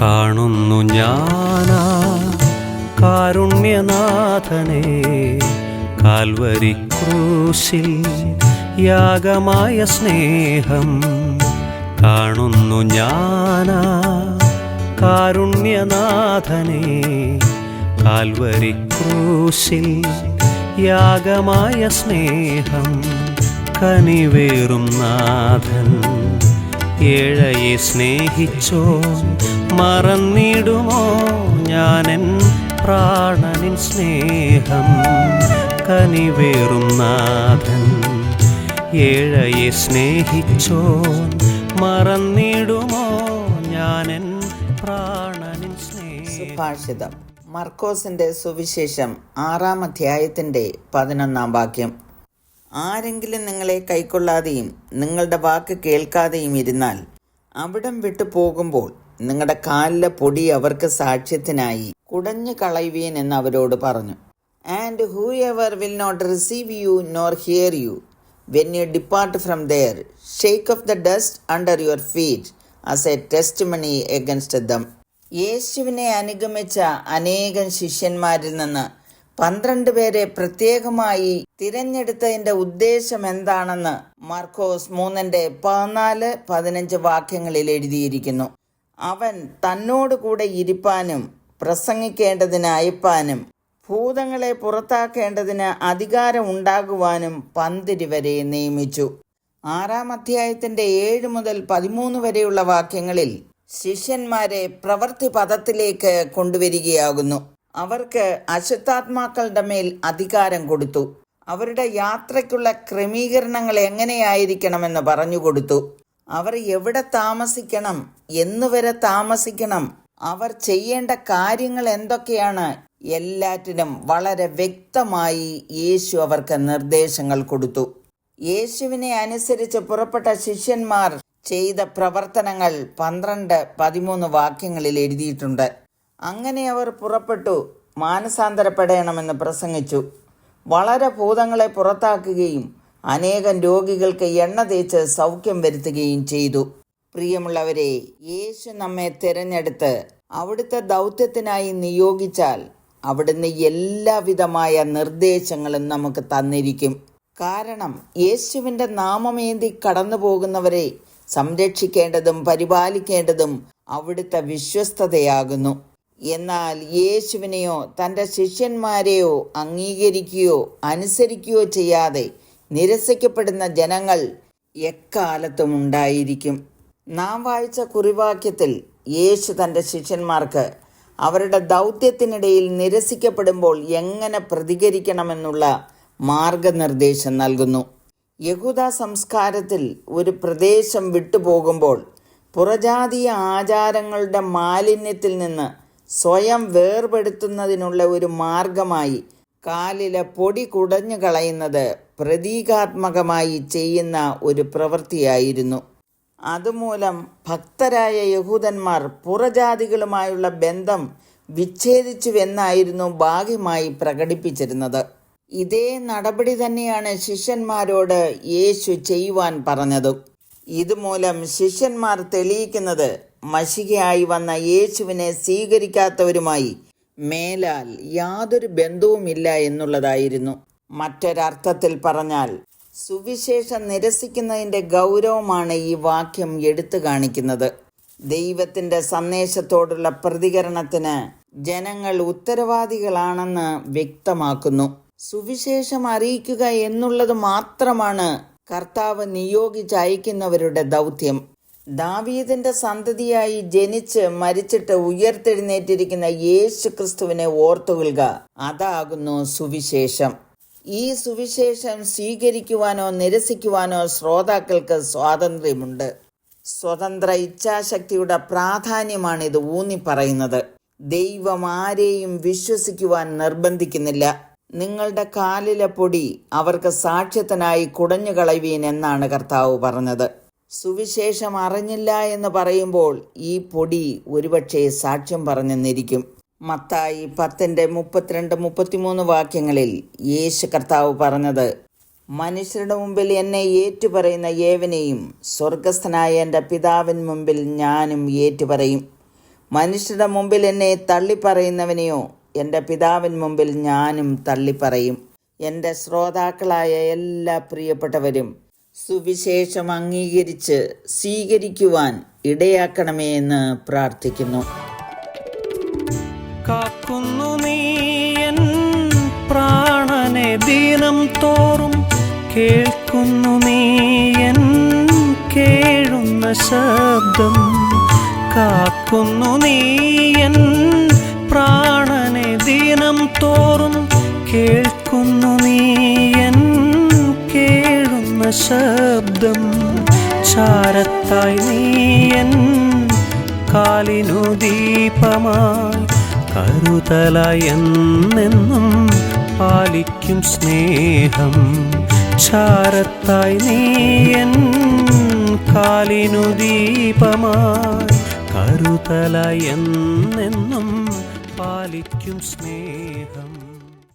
കാണുന്നു ഞാനാ കാരുണ്യനാഥനെ. കാൽവരി ക്രൂശിൽ യാഗമായ സ്നേഹം കാണുന്നു ഞാനാ കാരുണ്യനാഥനെ. കാൽവരി ക്രൂശിൽ യാഗമായ സ്നേഹം കനിവേറും നാഥൻ. ഏഴയെ സ്നേഹിച്ചോ? മറന്നിടുമോ? ഞാനൻ പ്രാണനിൻ സ്നേഹം കനിവേറും നാഥൻ. ഏഴയെ സ്നേഹിച്ചോ? മറന്നിടുമോ? ഞാനൻ പ്രാണനിൻ സ്നേഹം. മർക്കോസിന്റെ സുവിശേഷം ആറാം അധ്യായത്തിന്റെ പതിനൊന്നാം വാക്യം. ആരെങ്കിലും നിങ്ങളെ കൈക്കൊള്ളാതെയും നിങ്ങളുടെ വാക്ക് കേൾക്കാതെയും ഇരുന്നാൽ അവിടം വിട്ടു പോകുമ്പോൾ നിങ്ങളുടെ കാലിലെ പൊടി അവർക്ക് സാക്ഷ്യത്തിനായി കുടഞ്ഞു കളയുവീൻ എന്ന് അവരോട് പറഞ്ഞു. And whoever will not receive you nor hear you when you depart from there shake off the dust under your feet as a testimony against them യേശുവിനെ അനുഗമിച്ച അനേകം ശിഷ്യന്മാരിൽ നിന്ന് പന്ത്രണ്ട് പേരെ പ്രത്യേകമായി തിരഞ്ഞെടുത്തതിന്റെ ഉദ്ദേശം എന്താണെന്ന് മാർക്കോസ് മൂന്നിന്റെ പതിനാല് പതിനഞ്ച് വാക്യങ്ങളിൽ എഴുതിയിരിക്കുന്നു. അവൻ തന്നോട് കൂടെ ഇരിപ്പാനും പ്രസംഗിക്കേണ്ടതിന് അയപ്പാനും ഭൂതങ്ങളെ പുറത്താക്കേണ്ടതിന് അധികാരം ഉണ്ടാകുവാനും പന്തിരിവരെ നിയമിച്ചു. ആറാം അധ്യായത്തിന്റെ ഏഴ് മുതൽ പതിമൂന്ന് വരെയുള്ള വാക്യങ്ങളിൽ ശിഷ്യന്മാരെ പ്രവൃത്തി പദത്തിലേക്ക് കൊണ്ടുവരികയാകുന്നു. അവർക്ക് അശുദ്ധാത്മാക്കളുടെ മേൽ അധികാരം കൊടുത്തു. അവരുടെ യാത്രയ്ക്കുള്ള ക്രമീകരണങ്ങൾ എങ്ങനെയായിരിക്കണമെന്ന് പറഞ്ഞു കൊടുത്തു അവർ എവിടെ താമസിക്കണം എന്നുവരെ താമസിക്കണം അവർ ചെയ്യേണ്ട കാര്യങ്ങൾ എന്തൊക്കെയാണ് എല്ലാറ്റിനും വളരെ വ്യക്തമായി യേശു അവർക്ക് നിർദ്ദേശങ്ങൾ കൊടുത്തു. യേശുവിനെ അനുസരിച്ച് പുറപ്പെട്ട ശിഷ്യന്മാർ ചെയ്ത പ്രവർത്തനങ്ങൾ പന്ത്രണ്ട് പതിമൂന്ന് വാക്യങ്ങളിൽ എഴുതിയിട്ടുണ്ട്. അങ്ങനെ അവർ പുറപ്പെട്ടു. മാനസാന്തരപ്പെടണമെന്ന് പ്രസംഗിച്ചു. വളരെ ഭൂതങ്ങളെ പുറത്താക്കുകയും അനേകം രോഗികൾക്ക് എണ്ണ തേച്ച് സൗഖ്യം വരുത്തുകയും ചെയ്തു. പ്രിയമുള്ളവരെ യേശു നമ്മെ തിരഞ്ഞെടുത്ത് അവിടുത്തെ ദൗത്യത്തിനായി നിയോഗിച്ചാൽ അവിടുന്ന് എല്ലാവിധമായ നിർദ്ദേശങ്ങളും നമുക്ക് തന്നിരിക്കും. കാരണം യേശുവിന്റെ നാമമേന്തി കടന്നു പോകുന്നവരെ സംരക്ഷിക്കേണ്ടതും പരിപാലിക്കേണ്ടതും അവിടുത്തെ വിശ്വസ്തതയാകുന്നു. എന്നാൽ യേശുവിനെയോ തന്റെ ശിഷ്യന്മാരെയോ അംഗീകരിക്കുകയോ അനുസരിക്കുകയോ ചെയ്യാതെ നിരസിക്കപ്പെടുന്ന ജനങ്ങൾ എക്കാലത്തും ഉണ്ടായിരിക്കും. നാം വായിച്ച കുറിവാക്യത്തിൽ യേശു തന്റെ ശിഷ്യന്മാർക്ക് അവരുടെ ദൗത്യത്തിനിടയിൽ നിരസിക്കപ്പെടുമ്പോൾ എങ്ങനെ പ്രതികരിക്കണമെന്നുള്ള മാർഗനിർദ്ദേശം നൽകുന്നു. യഹൂദ സംസ്കാരത്തിൽ ഒരു പ്രദേശം വിട്ടുപോകുമ്പോൾ പുറജാതീയ ആചാരങ്ങളുടെ മാലിന്യത്തിൽ നിന്ന് സ്വയം വേർപെടുത്തുന്നതിനുള്ള ഒരു മാർഗമായി കാലിലെ പൊടി കുടഞ്ഞു കളയുന്നത് പ്രതീകാത്മകമായി ചെയ്യുന്ന ഒരു പ്രവൃത്തിയായിരുന്നു. അതുമൂലം ഭക്തരായ യഹൂദന്മാർ പുറജാതികളുമായുള്ള ബന്ധം വിച്ഛേദിച്ചുവെന്നായിരുന്നു ഭാഗ്യമായി പ്രകടിപ്പിച്ചിരുന്നത്. ഇതേ നടപടി തന്നെയാണ് ശിഷ്യന്മാരോട് യേശു ചെയ്യുവാൻ പറഞ്ഞതും. ഇതുമൂലം ശിഷ്യന്മാർ തെളിയിക്കുന്നത് മഷികയായി വന്ന യേശുവിനെ സ്വീകരിക്കാത്തവരുമായി മേലാൽ യാതൊരു ബന്ധവുമില്ല എന്നുള്ളതായിരുന്നു. മറ്റൊരർത്ഥത്തിൽ പറഞ്ഞാൽ സുവിശേഷം നിരസിക്കുന്നതിന്റെ ഗൗരവമാണ് ഈ വാക്യം എടുത്തു കാണിക്കുന്നത്. ദൈവത്തിന്റെ സന്ദേശത്തോടുള്ള പ്രതികരണത്തിന് ജനങ്ങൾ ഉത്തരവാദികളാണെന്ന് വ്യക്തമാക്കുന്നു. സുവിശേഷം അറിയിക്കുക എന്നുള്ളത് മാത്രമാണ് കർത്താവ് നിയോഗിച്ചയക്കുന്നവരുടെ ദൗത്യം. ദാവീദിന്റെ സന്തതിയായി ജനിച്ച് മരിച്ചിട്ട് ഉയർത്തെഴുന്നേറ്റിരിക്കുന്ന യേശു ക്രിസ്തുവിനെ ഓർത്തുകൊള്ളുക. അതാകുന്നു സുവിശേഷം. ഈ സുവിശേഷം സ്വീകരിക്കുവാനോ നിരസിക്കുവാനോ ശ്രോതാക്കൾക്ക് സ്വാതന്ത്ര്യമുണ്ട്. സ്വതന്ത്ര ഇച്ഛാശക്തിയുടെ പ്രാധാന്യമാണ് ഇത് ഊന്നി പറയുന്നത് ദൈവം ആരെയും വിശ്വസിക്കുവാൻ നിർബന്ധിക്കുന്നില്ല. നിങ്ങളുടെ കാലിലെ പൊടി അവർക്ക് സാക്ഷ്യത്തിനായി കുടഞ്ഞു എന്നാണ് കർത്താവ് പറഞ്ഞത്. സുവിശേഷം അറിഞ്ഞില്ല എന്ന് പറയുമ്പോൾ ഈ പൊടി ഒരുപക്ഷെ സാക്ഷ്യം പറഞ്ഞെന്നിരിക്കും. മത്തായി പത്തിന്റെ മുപ്പത്തിരണ്ട് മുപ്പത്തിമൂന്ന് വാക്യങ്ങളിൽ യേശു കർത്താവ് പറഞ്ഞത് മനുഷ്യരുടെ മുമ്പിൽ എന്നെ ഏറ്റുപറയുന്ന ഏവനെയും സ്വർഗസ്ഥനായ എന്റെ പിതാവിൻ മുമ്പിൽ ഞാനും ഏറ്റുപറയും. മനുഷ്യരുടെ മുമ്പിൽ എന്നെ തള്ളിപ്പറയുന്നവനെയോ എന്റെ പിതാവിൻ മുമ്പിൽ ഞാനും തള്ളിപ്പറയും. എന്റെ ശ്രോതാക്കളായ എല്ലാ പ്രിയപ്പെട്ടവരും സുവിശേഷം അംഗീകരിച്ച് സ്വീകരിക്കുവാൻ ഇടയാക്കണമേ എന്ന് പ്രാർത്ഥിക്കുന്നു. കാക്കുന്നു പ്രാണനെ ദിനം തോറും. കേൾക്കുന്നു കേഴുന്ന ശബ്ദം. കാക്കുന്നു നീയൻ പ്രാണനെ ദീനം തോറും. കേൾക്കുന്നു കേഴുന്ന ശബ്ദം ചാരത്തായി നീയൻ കാലിനു ദീപമായി കരുതലയെന്നെന്നും പാലിക്കും സ്നേഹം ചാരത്തായി നീയൻ കാലിനു ദീപമായി കരുതലയെന്നെന്നും പാലിക്കും സ്നേഹം